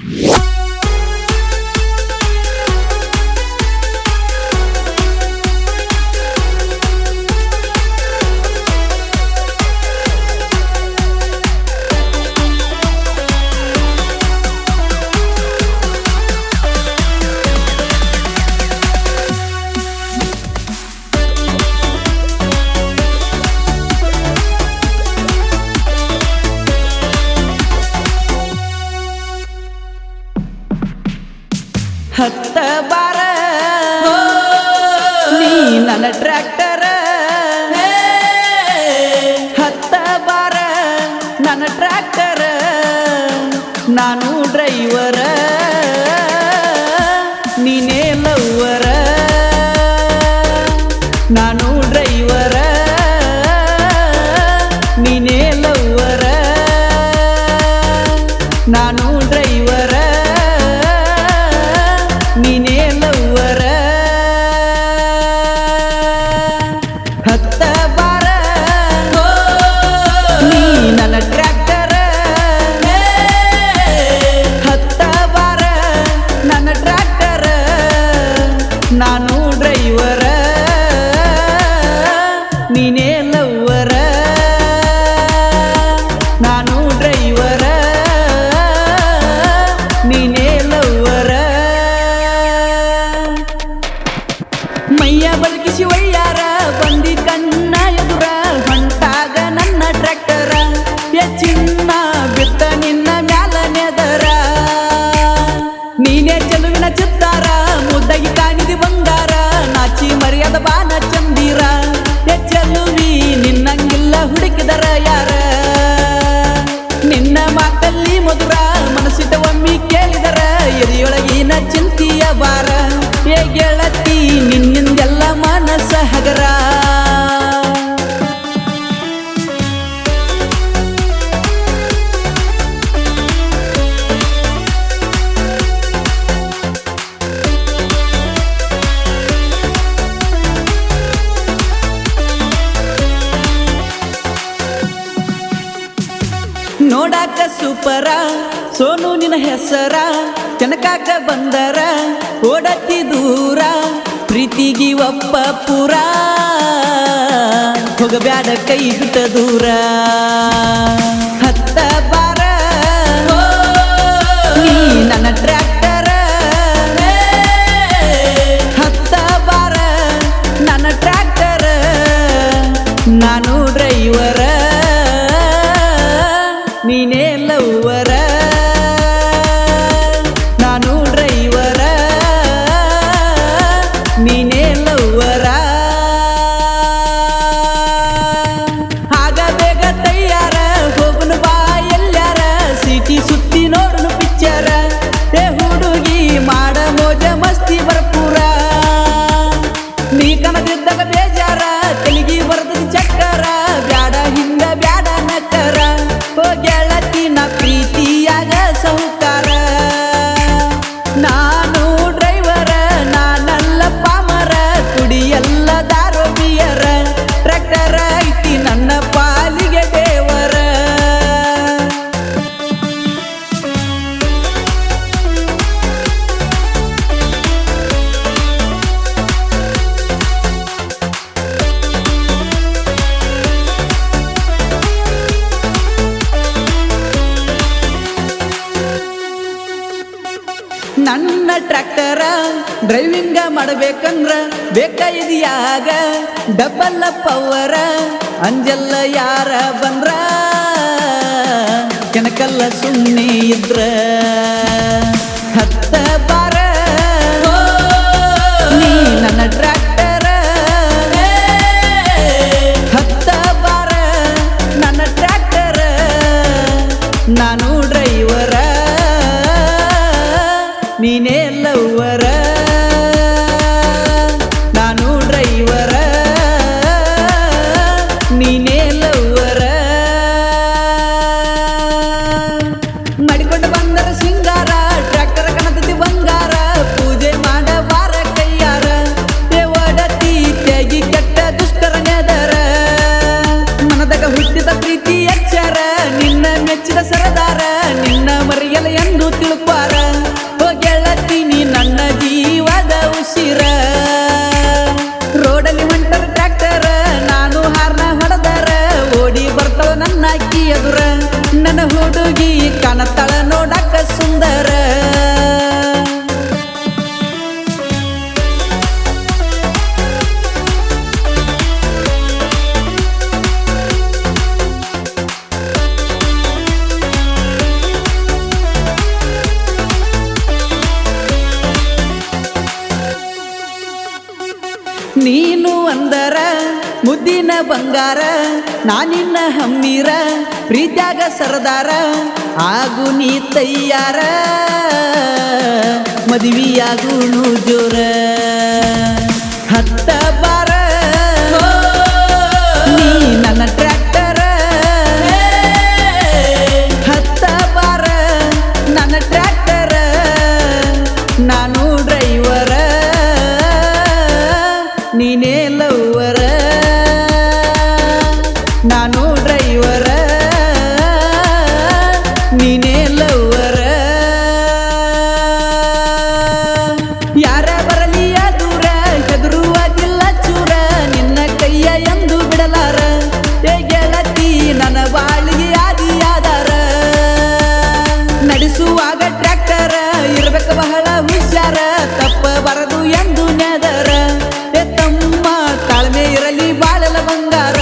Bye. ಹತ್ತ ಬಾರ ನೀ ನನ್ನ ಟ್ರ್ಯಾಕ್ಟರ ಹತ್ತ ಬಾರ ನನ್ನ ಟ್ರ್ಯಾಕ್ಟರ ನಾನು ಡ್ರೈವರ ಹೀಗೆ ಚೆಲುವಿನ ಚಿತ್ತಾರ, ಮುದ್ದಗಿ ಕಾಣಿದಿ ಬಂಗಾರ, ನಾಚಿ ಮರ್ಯಾದ ಬಾನ ಚಂದೀರ. ಚೆಲುವಿ ನಿನ್ನಂಗಿಲ್ಲ ಹುಡುಕಿದರ ಯಾರ? ನಿನ್ನ ಮಾತಲ್ಲಿ ಮಧುರ ಮನಸ್ಸಿದ ಒಮ್ಮಿ ಕೇಳಿದರ, ಎದೆಯೊಳಗಿನ ಚಿಂತಿಯ ಬಾರ ಹೇಗೆಳತಿ ನಿನ್ನ ನೋಡಾಕ ಸೂಪರ. ಸೋನು ನಿನ್ನ ಹೆಸರ ಕನಕಾಕ ಬಂದರ, ಓಡತಿ ದೂರ, ಪ್ರೀತಿಗಿ ಒಪ್ಪ ಪುರ. ಹೋಗಬ್ಯಾಡ ಕೈ ಬಿಟ್ಟ ದೂರ. ಹತ್ತ ಬಾರ. ನನ್ನ ಟ್ರ್ಯಾಕ್ ಟ್ರ್ಯಾಕ್ಟರ ಡ್ರೈವಿಂಗ ಮಾಡಬೇಕಂದ್ರ ಬೇಕ ಇದೆಯಾಗ ಡಬಲ್ ಪವರ ಅಂಜಲ್ಲ ಯಾರ ಬಂದ್ರ? ಕೆಣಕಲ್ಲ ಸುಣ್ಣಿ ಇದ್ರ? ಹತ್ತ Natal. ಅಂದರ ಮುದ್ದಿನ ಬಂಗಾರ ನಾನಿನ್ನ ಹಮ್ಮೀರ ಪ್ರೀತ್ಯಾಗ ಸರದಾರ ಆಗು ನೀ ತಯ್ಯಾರ ಮದುವೆಯಾಗುಣು ಜೋರ. ಹತ್ತ ಬಾರ ಬಾಳಲ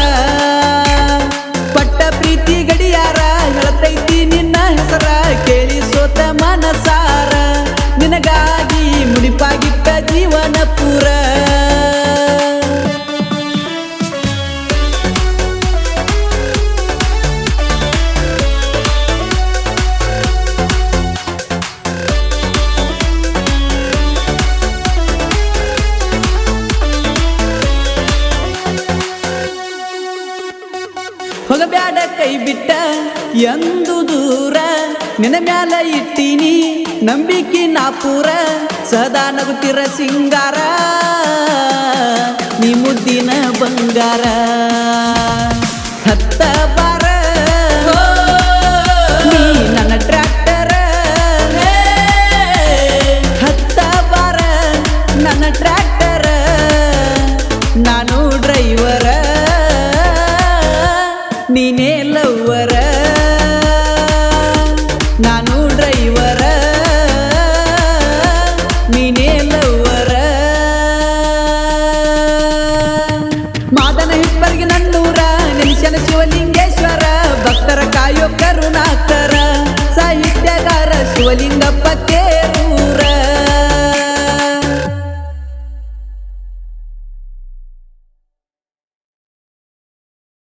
ಹೋಗಬ್ಯಾಡ ಕೈ ಬಿಟ್ಟ ಎಂದು ದೂರ. ನಿನ ಮ್ಯಾಲ ಇಟ್ಟೀನಿ ನಂಬಿಕೆ ನಾಪೂರ. ಸದಾ ನಗುತ್ತಿರ ಸಿಂಗಾರ, ನೀ ಮುದ್ದಿನ ಬಂಗಾರ. ನೀನೇ ಲವ್ವರ? ನಾನು ಡ್ರೈವರ? ನೀನೇ ಲವ್ವರ? ಮಾದನ ಹಿಪ್ಪರಿಗೆ ನನ್ನೂರ ನೆನೆಸನ ಶಿವಲಿಂಗೇಶ್ವರ